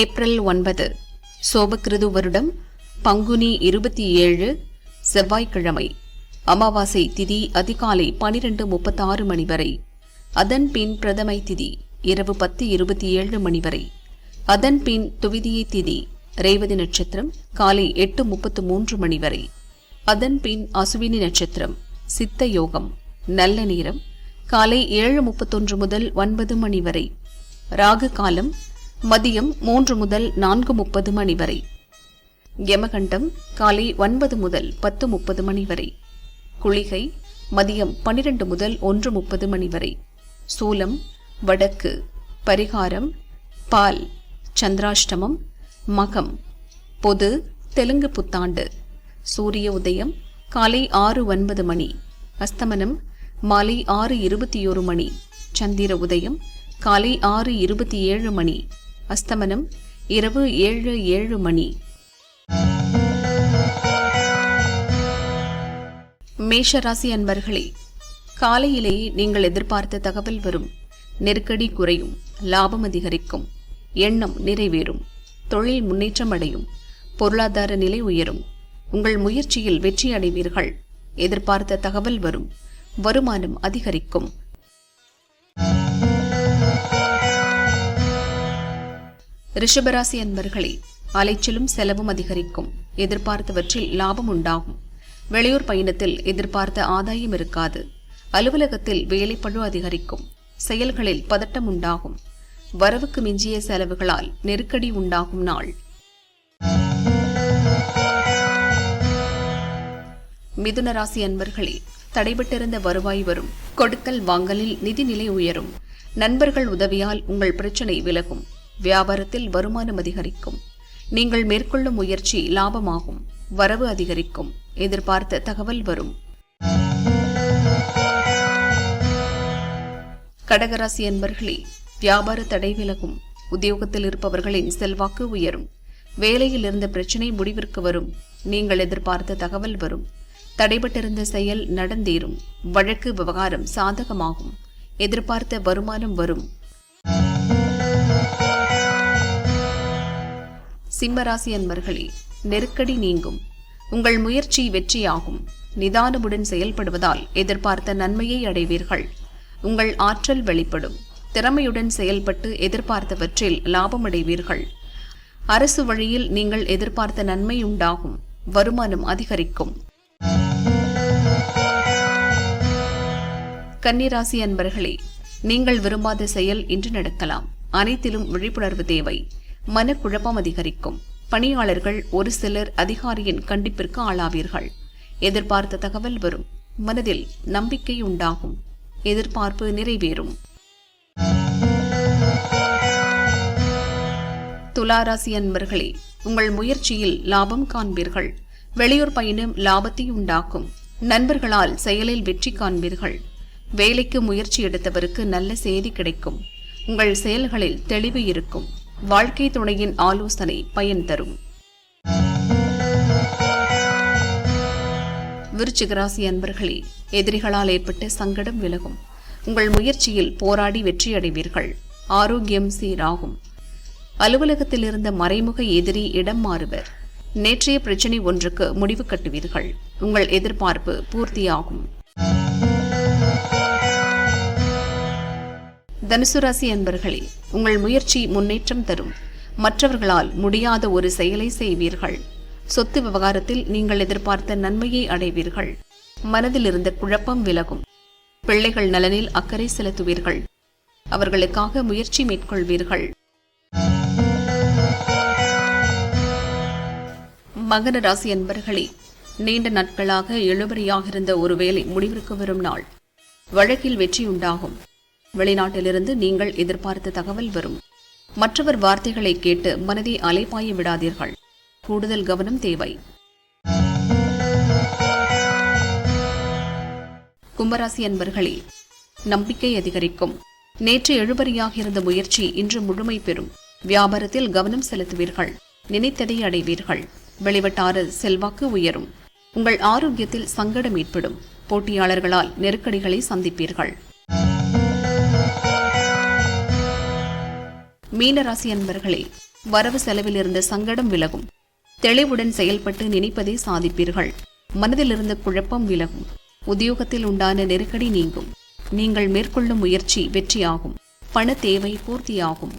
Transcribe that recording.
April ஒன்பது சோபக்கிருது வருடம் பங்குனி இருபத்தி ஏழு செவ்வாய்க்கிழமை அமாவாசை திதி அதிகாலை பனிரெண்டு முப்பத்தாறு மணி வரை அதன் பின் பிரதமை திதி இரவு பத்து இருபத்தி ஏழு மணி வரை அதன் பின் துவிதியை திதி ரேவதி நட்சத்திரம் காலை எட்டு முப்பத்து மூன்று மணி வரை அதன் பின் அசுவினி நட்சத்திரம் சித்த யோகம் நல்ல நேரம் காலை ஏழு முப்பத்தொன்று முதல் ஒன்பது மணி வரை ராகு காலம் மதியம் மூன்று முதல் நான்கு முப்பது மணி வரை. யமகண்டம் காலை ஒன்பது முதல் பத்து முப்பது மணி வரை. குளிகை மதியம் பன்னிரண்டு முதல் ஒன்று முப்பது மணி வரை. சூலம் வடக்கு பரிகாரம் பால் சந்திராஷ்டமம் மகம் பொது தெலுங்கு புத்தாண்டு. சூரிய உதயம் காலை ஆறு ஒன்பது மணி. அஸ்தமனம் மாலை ஆறு இருபத்தி ஒரு மணி. சந்திர உதயம் காலை ஆறு இருபத்தி ஏழு மணி. அஸ்தமனம் இரவு ஏழு ஏழு மணி. மேஷராசி அன்பர்களே காலையிலேயே நீங்கள் எதிர்பார்த்த தகவல் வரும். நெருக்கடி குறையும் லாபம் அதிகரிக்கும் எண்ணம் நிறைவேறும் தொழில் முன்னேற்றம் அடையும் பொருளாதார நிலை உயரும். உங்கள் முயற்சியில் வெற்றி அடைவீர்கள். எதிர்பார்த்த தகவல் வரும். வருமானம் அதிகரிக்கும். ரிஷபராசி அன்பர்களே அலைச்சலும் செலவும் அதிகரிக்கும். எதிர்பார்த்தவற்றில் லாபம் உண்டாகும். வெளியூர் பயணத்தில் எதிர்பார்த்த ஆதாயம் இருக்காது. அலுவலகத்தில் வேலைப்பழு அதிகரிக்கும். செயல்களில் பதட்டம் உண்டாகும். வரவுக்கு மிஞ்சிய செலவுகளால் நெருக்கடி உண்டாகும் நாள். மிதுன ராசி அன்பர்களே தடைபட்டிருந்த வருவாய் வரும். கொடுக்கல் வாங்கலில் நிதிநிலை உயரும். நண்பர்கள் உதவியால் உங்கள் பிரச்சனை விலகும். வியாபாரத்தில் வருமானம் அதிகரிக்கும். நீங்கள் மேற்கொள்ளும் முயற்சி லாபமாகும். வரவு அதிகரிக்கும். எதிர்பார்த்த தகவல் வரும். கடகராசி அன்பர்களே வியாபார தடை விலகும். உத்தியோகத்தில் இருப்பவர்களின் செல்வாக்கு உயரும். வேலையில் இருந்த பிரச்சனை முடிவிற்கு வரும். நீங்கள் எதிர்பார்த்த தகவல் வரும். தடைபட்டிருந்த செயல் நடந்தேறும். வழக்கு விவகாரம் சாதகமாகும். எதிர்பார்த்த வருமானம் வரும். சிம்மராசி அன்பர்களே நெருக்கடி நீங்கும். உங்கள் முயற்சி வெற்றியாகும். நிதானமுடன் செயல்படுவதால் எதிர்பார்த்த நன்மையை அடைவீர்கள். உங்கள் ஆற்றல் வெளிப்படும். திறமையுடன் செயல்பட்டு எதிர்பார்த்தவற்றில் லாபம் அடைவீர்கள் அரசு வழியில் நீங்கள் எதிர்பார்த்த நன்மை உண்டாகும். வருமானம் அதிகரிக்கும். கன்னிராசி அன்பர்களே நீங்கள் விரும்பாத செயல் இன்று நடக்கலாம். அனைத்திலும் விழிப்புணர்வு தேவை. மனக்குழப்பம் அதிகரிக்கும். பணியாளர்கள் ஒரு சிலர் அதிகாரியின் கண்டிப்பிற்கு ஆளாவீர்கள். எதிர்பார்த்த தகவல் வரும். மனதில் நம்பிக்கை உண்டாகும். எதிர்பார்ப்பு நிறைவேறும். துளாராசி அன்பர்களே உங்கள் முயற்சியில் லாபம் காண்பீர்கள். வெளியூர் பயணம் லாபத்தை உண்டாக்கும். நண்பர்களால் செயலில் வெற்றி காண்பீர்கள். வேலைக்கு முயற்சி எடுத்தவருக்கு நல்ல செய்தி கிடைக்கும். உங்கள் செயல்களில் தெளிவு இருக்கும். வாழ்க்கை துணையின் ஆலோசனை பயன் தரும். விருச்சிகராசி அன்பர்களே எதிரிகளால் ஏற்பட்ட சங்கடம் விலகும். உங்கள் முயற்சியில் போராடி வெற்றியடைவீர்கள் ஆரோக்கியம் சீராகும். அலுவலகத்தில் இருந்த மறைமுக எதிரி இடம் மாறுவர். நேற்றைய பிரச்சினை ஒன்றுக்கு முடிவு கட்டுவீர்கள். உங்கள் எதிர்பார்ப்பு பூர்த்தியாகும். தனுசு ராசி அன்பர்களே உங்கள் முயற்சி முன்னேற்றம் தரும். மற்றவர்களால் முடியாத ஒரு செயலை செய்வீர்கள். சொத்து விவகாரத்தில் நீங்கள் எதிர்பார்த்த நன்மையை அடைவீர்கள். மனதில் இருந்த குழப்பம் விலகும். பிள்ளைகள் நலனில் அக்கறை செலுத்துவீர்கள். அவர்களுக்காக முயற்சி மேற்கொள்வீர்கள். மகர ராசி அன்பர்களே நீண்ட நாட்களாக இழுபறியாக இருந்த ஒரு வேலை முடிவிற்கு வரும் நாள். வழக்கில் வெற்றி உண்டாகும். வெளிநாட்டிலிருந்து நீங்கள் எதிர்பார்த்த தகவல் வரும். மற்றவர் வார்த்தைகளை கேட்டு மனதை அலைப்பாய விடாதீர்கள். கூடுதல் கவனம் தேவை. கும்பராசி அன்பர்களே நம்பிக்கை அதிகரிக்கும். நேற்று எழுபறியாக இருந்த முயற்சி இன்று முழுமை பெறும். வியாபாரத்தில் கவனம் செலுத்துவீர்கள். நினைத்ததை அடைவீர்கள். வெளிவட்டாறு செல்வாக்கு உயரும். உங்கள் ஆரோக்கியத்தில் சங்கடம் ஏற்படும். போட்டியாளர்களால் நெருக்கடிகளை சந்திப்பீர்கள். மீனராசி அன்பர்களே வரவு செலவில் இருந்த சங்கடம் விலகும். தெளிவுடன் செயல்பட்டு நினைப்பதை சாதிப்பீர்கள். மனதிலிருந்த குழப்பம் விலகும். உத்தியோகத்தில் உண்டான நெருக்கடி நீங்கும். நீங்கள் மேற்கொள்ளும் முயற்சி வெற்றியாகும். பண தேவை பூர்த்தியாகும்.